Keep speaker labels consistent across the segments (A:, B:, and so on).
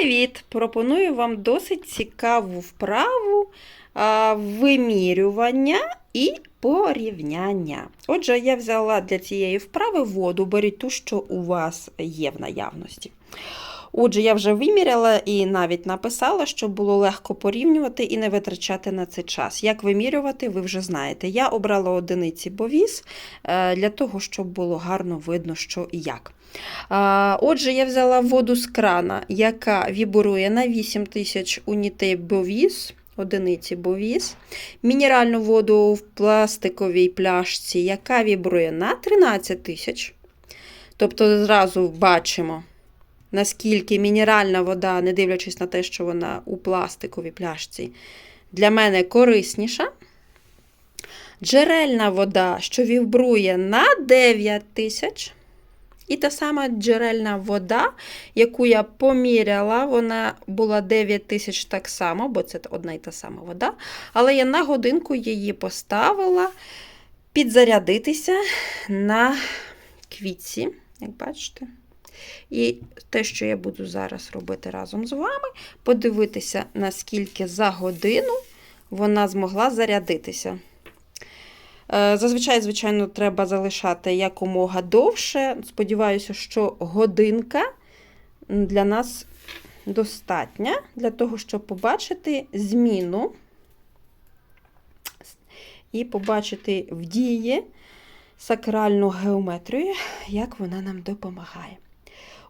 A: Привіт! Пропоную вам досить цікаву вправу а, вимірювання і порівняння. Отже, я взяла для цієї вправи воду, беріть ту, що у вас є в наявності. Отже, я вже виміряла і навіть написала, щоб було легко порівнювати і не витрачати на це час. Як вимірювати, ви вже знаєте. Я обрала одиниці бовіз е, для того, щоб було гарно видно, що і як. Отже, я взяла воду з крана, яка вібрує на 8000 унітей бовіз, одиниці бовіз, мінеральну воду в пластиковій пляшці, яка вібрує на 13 тисяч. Тобто зразу бачимо, наскільки мінеральна вода, не дивлячись на те, що вона у пластиковій пляшці, для мене корисніша. Джерельна вода, що вібрує на 9 тисяч. І та сама джерельна вода, яку я поміряла, вона була 9 тисяч так само, бо це одна і та сама вода. Але я на годинку її поставила підзарядитися на квітці, як бачите. І те, що я буду зараз робити разом з вами, подивитися, наскільки за годину вона змогла зарядитися. Е, Зазвичай, звичайно, треба залишати якомога довше. Сподіваюся, що годинка для нас достатня для того, щоб побачити зміну і побачити в дії сакральну геометрію, як вона нам допомагає.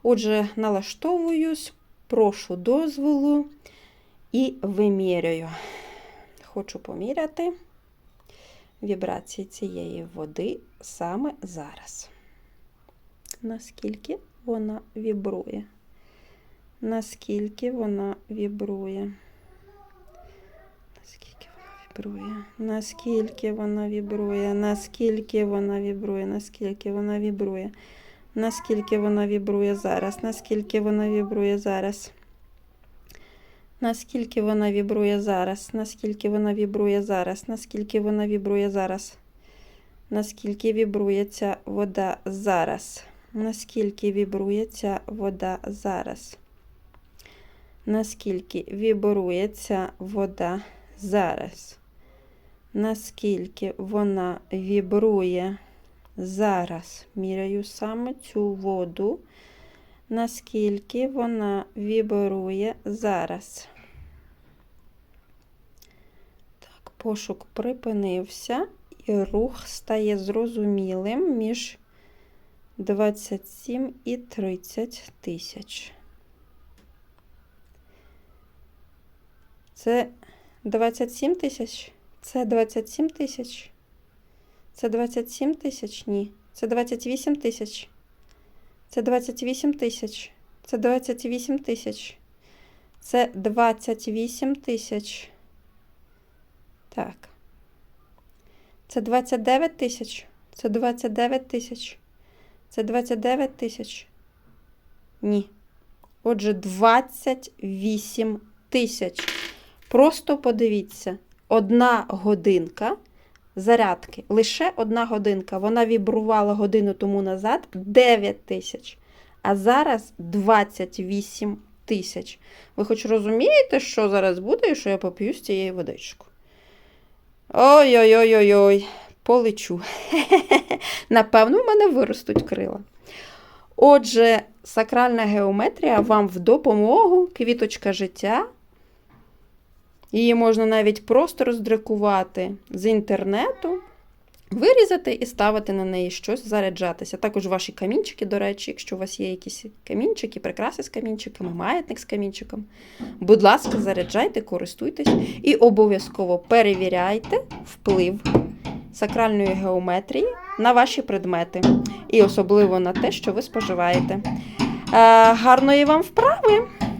A: Отже, налаштовуюсь, прошу дозволу і вимірюю. Хочу поміряти вібрації цієї води саме зараз. Наскільки вона вібрує? Наскільки вона вібрує? Наскільки вона вібрує? Наскільки вона вібрує? Наскільки вона вібрує? Наскільки вона вібрує? Наскільки вона вібрує зараз? Наскільки вона вібрує зараз? Наскільки вона вібрує зараз? Наскільки вона вібрує зараз? Наскільки вона вібрує зараз? Наскільки вібрує ця вода зараз? Наскільки вібрує ця вода зараз? Наскільки вібрує ця вода зараз? Наскільки вона вібрує зараз? Міряю саме цю воду наскільки вона вібрує зараз. Так, пошук припинився, і рух стає зрозумілим між 27 і 30 тисяч. Це 27 тисяч? Це 27 тисяч? Це 27 тисяч? Ні. Це 28 тисяч. Це 28 тисяч. Це 28 тисяч. Це 28 тисяч. Так. Це 29 тисяч. Це 29 тисяч. Це 29 тисяч. Ні. Отже, 28 тисяч. Просто подивіться, одна годинка зарядки. Лише одна годинка. Вона вібрувала годину тому назад 9 тисяч, а зараз 28 тисяч. Ви хоч розумієте, що зараз буде і що я поп'ю з цієї водичку? Ой-ой-ой-ой-ой, полечу. Напевно, в мене виростуть крила. Отже, сакральна геометрія вам в допомогу, квіточка життя. Її можна навіть просто роздрукувати з інтернету, вирізати і ставити на неї щось, заряджатися. Також ваші камінчики, до речі, якщо у вас є якісь камінчики, прикраси з камінчиками, маятник з камінчиком. Будь ласка, заряджайте, користуйтесь і обов'язково перевіряйте вплив сакральної геометрії на ваші предмети. І особливо на те, що ви споживаєте. Е, гарної вам вправи!